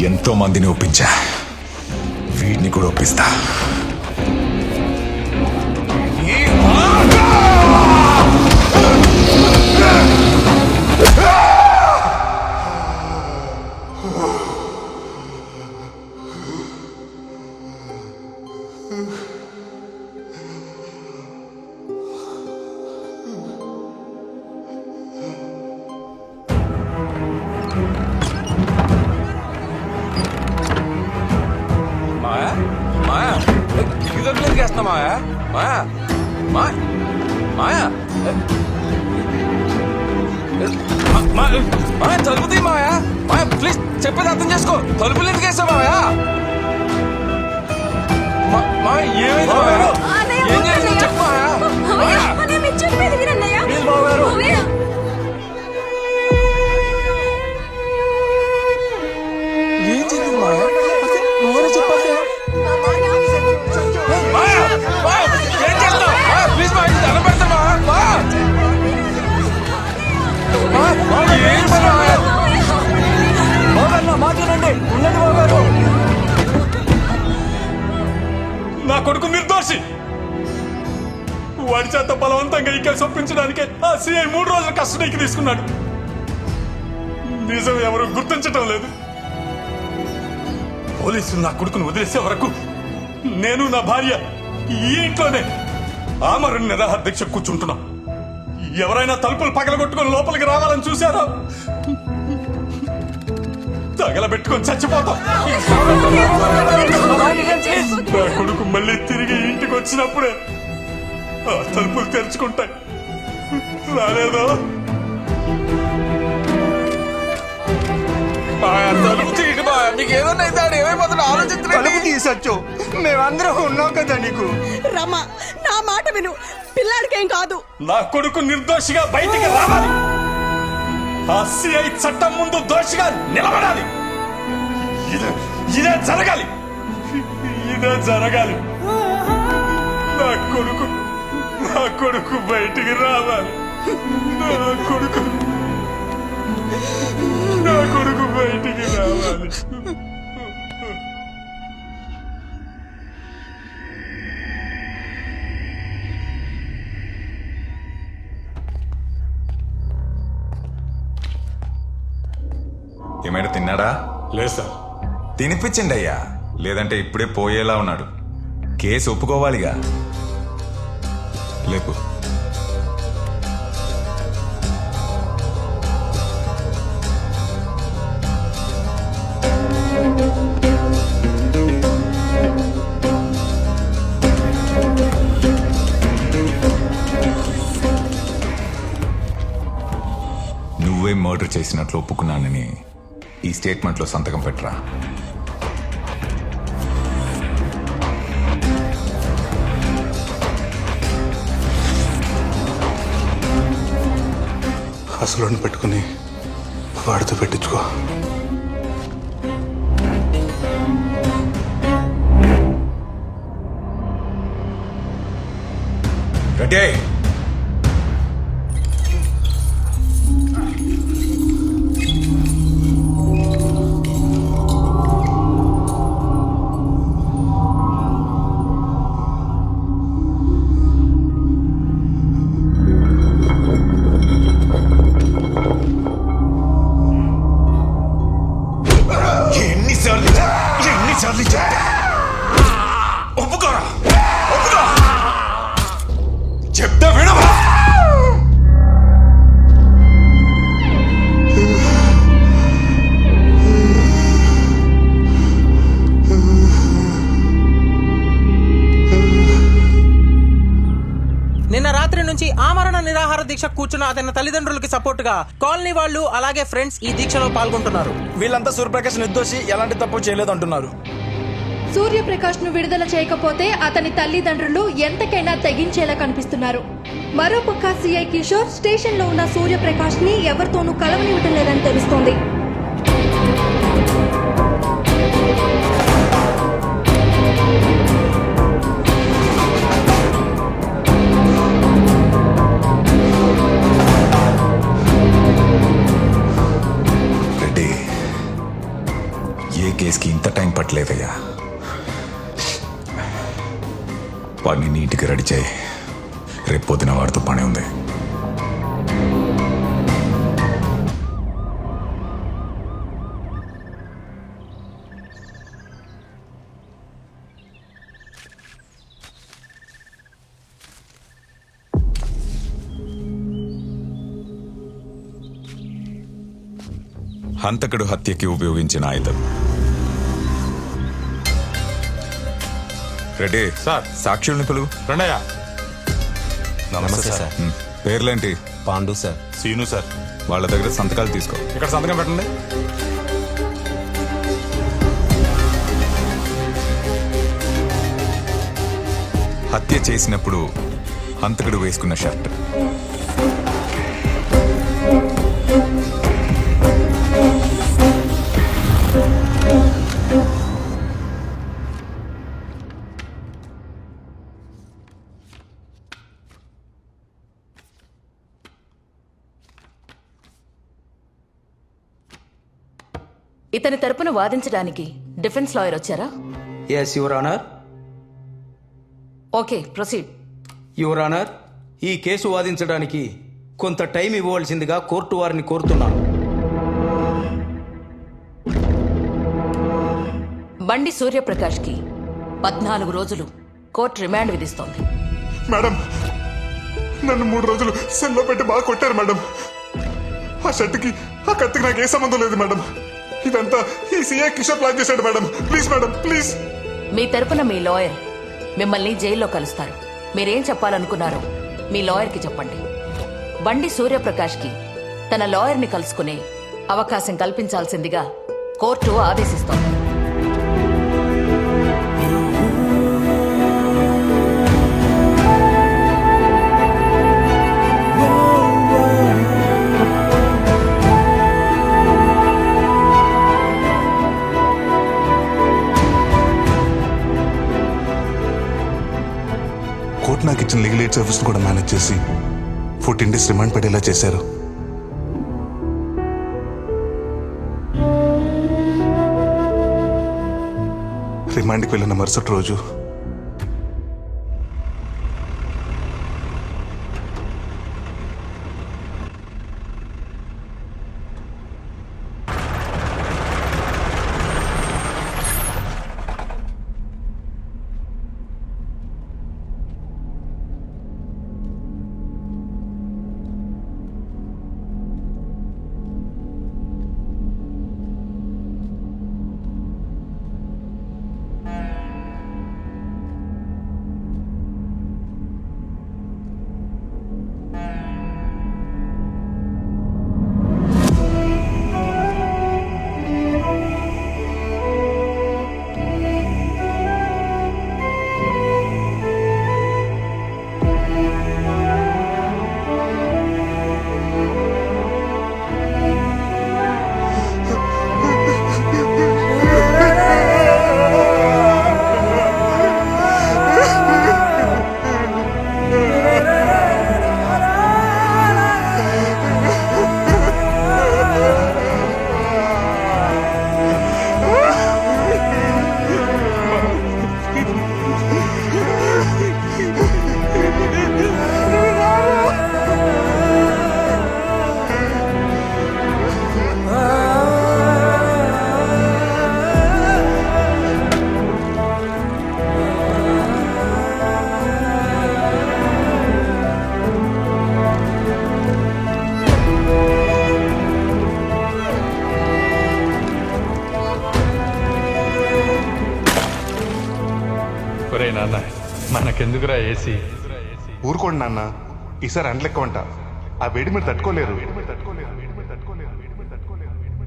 ఎంతో మందిని ఒప్పించా. వీడిని కూడా ఒప్పిస్తా. మాయా ఇదో క్లియర్ చేస్తున్నా మాయా మాయా మాయా మాయా మా- మా- మాయా మాయా మాయా ప్లీజ్ చెప్పేది అర్థం చేసుకో. తలుపులు ఎందుకు వేసా మాయా మాయా ఏమైంది మాయా ఏం అన్నయ్య. చెప్పు మాయా నిర్దోషి వాడి చేత బలవంతంగా ఇక్కడ చొప్పించడానికే ఒప్పించడానికే ఆ సిఐ మూడు రోజుల కస్టడీకి తీసుకున్నాడు. నిజం ఎవరు గుర్తించటం లేదు. పోలీసులు నా కొడుకును వదిలేసే వరకు నేను నా భార్య ఈ ఇంట్లోనే ఆమరణ నిరాహార దీక్ష కూర్చుంటున్నాం. ఎవరైనా తలుపులు పగలగొట్టుకుని లోపలికి రావాలని చూశారా? తగలబెట్టుకొని చచ్చిపోతాం. నా కొడుకు మళ్ళీ తిరిగి ఇంటికి వచ్చినప్పుడే ఆ తలుపులు తెరుచుకుంటాయి. రాలేదో? తలుపు తీయండి మాయా మీకు ఏదన్నా అయితే ఆడు ఏమైపోతున్నా ఆలోచించండి. తలుపు తీసొచ్చు. మేమందరం ఉన్నాం కదా నీకు. రమ నా మాట విను. పిల్లాడికేం కాదు. నా కొడుకు నిర్దోషిగా బయటికి రావాలి. ఆ సిఐ చట్టం ముందు దోషిగా నిలబడాలి. ఇదే ఇదే జరగాలి. ఇదే జరగాలి. నా కొడుకు నా కొడుకు బయటికి రావాలి. నా కొడుకు నా కొడుకు బయటికి రావాలి. ఏమైనా తిన్నాడా? లేదు సార్. తినిపించండి అయ్యా లేదంటే ఇప్పుడే పోయేలా ఉన్నాడు. కేసు ఒప్పుకోవాలిగా. లేపు. నువ్వే మర్డర్ చేసినట్లు ఒప్పుకున్నానని ఈ స్టేట్మెంట్లో సంతకం పెట్టరా? అసలు పెట్టుకుని వాడితో పెట్టించుకో. రెడీ దీక్ష కూర్చున్న అతని తల్లిదండ్రులకి సపోర్ట్గా కాలనీ వాళ్ళు అలాగే ఫ్రెండ్స్ ఈ దీక్షలో పాల్గొంటున్నారు. వీళ్ళంతా సూర్యప్రకాష్ నిర్దోషి ఎలాంటి తప్పు చేయలేదు అంటున్నారు సూర్యప్రకాష్ను విడుదల చేయకపోతే అతని తల్లిదండ్రులు ఎంతకైనా తెగించేలా కనిపిస్తున్నారు. మరోపక్క సిఐ కిషోర్ స్టేషన్లో ఉన్న సూర్యప్రకాష్ని ఎవరితోనూ కలవనివ్వటం లేదని తెలుస్తోంది. ఇంత వాడిని నీట్గా రెడీ చేయి. రేపు పొద్దున వాడితో పని ఉంది. హంతకుడు హత్యకి ఉపయోగించిన ఆయుధం. Ready sir. సాక్షుల్ని పిలువు. రండయ్య. నమస్తే సార్. ఉమ్, పేర్లేంటి? పాండు సార్. సీను సార్. వాళ్ళ దగ్గర సంతకాలు తీసుకో. ఇక్కడ సంతకం పెట్టండి. హత్య చేసినప్పుడు హంతకుడు వేసుకున్న షర్ట్. ఇతని తరపున వాదించడానికి డిఫెన్స్ లాయర్ వచ్చారా? Yes your honour okay proceed. Your honour ఈ కేసు వాదించడానికి కొంత టైం ఇవ్వవలసిందిగా కోర్టు వారిని కోరుతున్నాను. బండి సూర్యప్రకాష్కి పద్నాలుగు రోజులు కోర్టు రిమాండ్ విధిస్తోంది. మేడం నన్ను మూడు రోజులు సెల్లో పెట్టి బాగా కొట్టారు మేడం. ఆ షర్ట్కి ఆ కత్తికి నాకు ఏ సంబంధం లేదు మేడం. ఇదంతా ఈ సీఏ కిషోర్ ప్లాన్ చేశాడు మేడం. Please madam please. మీ తరపున మీ లాయర్ మిమ్మల్ని జైల్లో కలుస్తారు. మీరేం చెప్పాలనుకున్నారో మీ లాయర్కి చెప్పండి. బండి సూర్యప్రకాష్కి తన లాయర్ని కలుసుకునే అవకాశం కల్పించాల్సిందిగా కోర్టు ఆదేశిస్తోంది. ఆఫీస్ని కూడా మేనేజ్ చేసి ఫోర్టీన్ డేస్ రిమాండ్ పడేలా చేశారు. రిమాండ్కి వెళ్ళిన మరుసటి రోజు ఒరే నాన్న. మనకెందుకురా ఏసీ? ఊరుకోండి నాన్న. ఈసారి అండ్లెక్కవంట ఆ వేడి మీరు తట్టుకోలేరు.